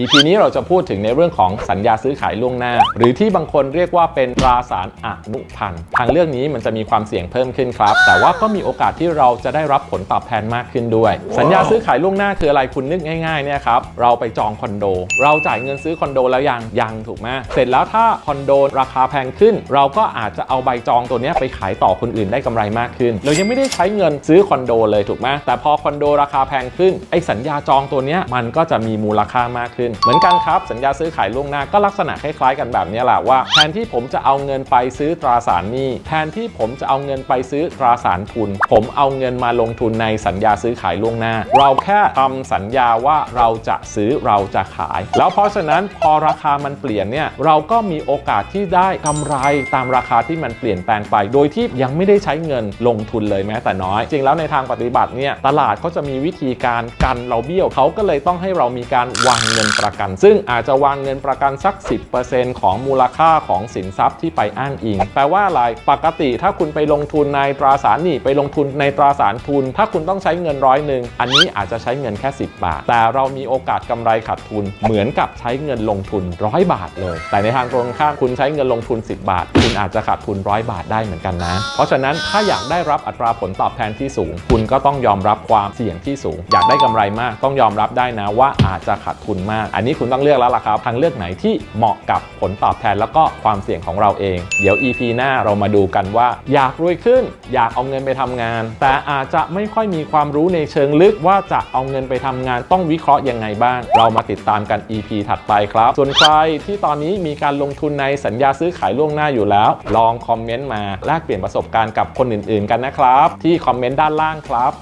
EP นี้เราจะพูดถึงในเรื่องของสัญญาซื้อขายล่วงหน้า หรือที่บางคนเรียกว่าเป็นตราสารอนุพันธ์ทางเรื่องนี้มันจะมีความเสี่ยงเพิ่มขึ้นครับ แต่ว่าก็มีโอกาสที่เราจะได้รับผลตอบแทนมากขึ้นด้วย สัญญาซื้อขายล่วงหน้าคืออะไรคุณนึกง่ายๆเนี่ยครับเราไปจองคอนโด เราจ่ายเงินซื้อคอนโดแล้วยังยังถูกไหมเสร็จแล้วถ้าคอนโดราคาแพงขึ้น เราก็อาจจะเอาใบจองตัวนี้ไปขายต่อคนอื่นได้กำไรมากขึ้น เรายังไม่ได้ใช้เงินซื้อคอนโดเลยถูกไหมแต่พอคอนโดราคาแพงขึ้นไอ้สัญญาจองตัวนี้มันก็จะมีมูลค่ามากขึ้นเหมือนกันครับ สัญญาซื้อขายล่วงหน้าก็ลักษณะคล้ายๆกันแบบนี้แหละว่า แทนที่ผมจะเอาเงินไปซื้อตราสารหนี้แทนที่ผมจะเอาเงินไปซื้อตราสารทุน ผมเอาเงินมาลงทุนในสัญญาซื้อขายล่วงหน้า เราแค่ทำสัญญาว่าเราจะซื้อเราจะขาย แล้วเพราะฉะนั้นพอราคามันเปลี่ยนเนี่ยเราก็มีโอกาสที่ได้กำไรตามราคาที่มันเปลี่ยนแปลงไป โดยที่ยังไม่ได้ใช้เงินลงทุนเลยแม้แต่น้อย จริงแล้วในทางปฏิบัติเนี่ยตลาดเขาจะมีวิธีการกันเราเบี้ยวเขาก็เลยต้องให้เรามีการวางเงินประกัน ซึ่งอาจจะวางเงินประกันสัก 10%ของมูลค่าของสินทรัพย์ที่ไปอ้างอิง แปลว่าอะไรปกติถ้าคุณไปลงทุนในตราสารหนี้ไปลงทุนในตราสารทุน ถ้าคุณต้องใช้เงินร้อยหนึ่งอันนี้อาจจะใช้เงินแค่ 10 บาท แต่เรามีโอกาสกำไรขาดทุน เหมือนกับใช้เงินลงทุนร้อยบาทเลย แต่ในทางตรงข้ามคุณใช้เงินลงทุน 10 บาท คุณอาจจะขาดทุนร้อยบาทได้เหมือนกันนะ เพราะฉะนั้นถ้าอยากได้รับอัตราผลตอบแทนที่สูง คุณก็ต้องยอมรับความเสี่ยงที่สูง อยากได้กำไรมากต้องยอมรับได้นะว่าอาจจะขาดทุนมากอันนี้คุณต้องเลือกแล้วล่ะครับทางเลือกไหนที่เหมาะกับผลตอบแทนแล้วก็ความเสี่ยงของเราเอง เดี๋ยว EP หน้าเรามาดูกันว่า อยากรวยขึ้น อยากเอาเงินไปทำงาน แต่อาจจะไม่ค่อยมีความรู้ในเชิงลึกว่าจะเอาเงินไปทำงานต้องวิเคราะห์ยังไงบ้าง เรามาติดตามกัน EP ถัดไปครับ ส่วนใครที่ตอนนี้มีการลงทุนในสัญญาซื้อขายล่วงหน้าอยู่แล้ว ลองคอมเมนต์มาแลกเปลี่ยนประสบการณ์กับคนอื่นๆ กันนะครับ ที่คอมเมนต์ด้านล่างครับ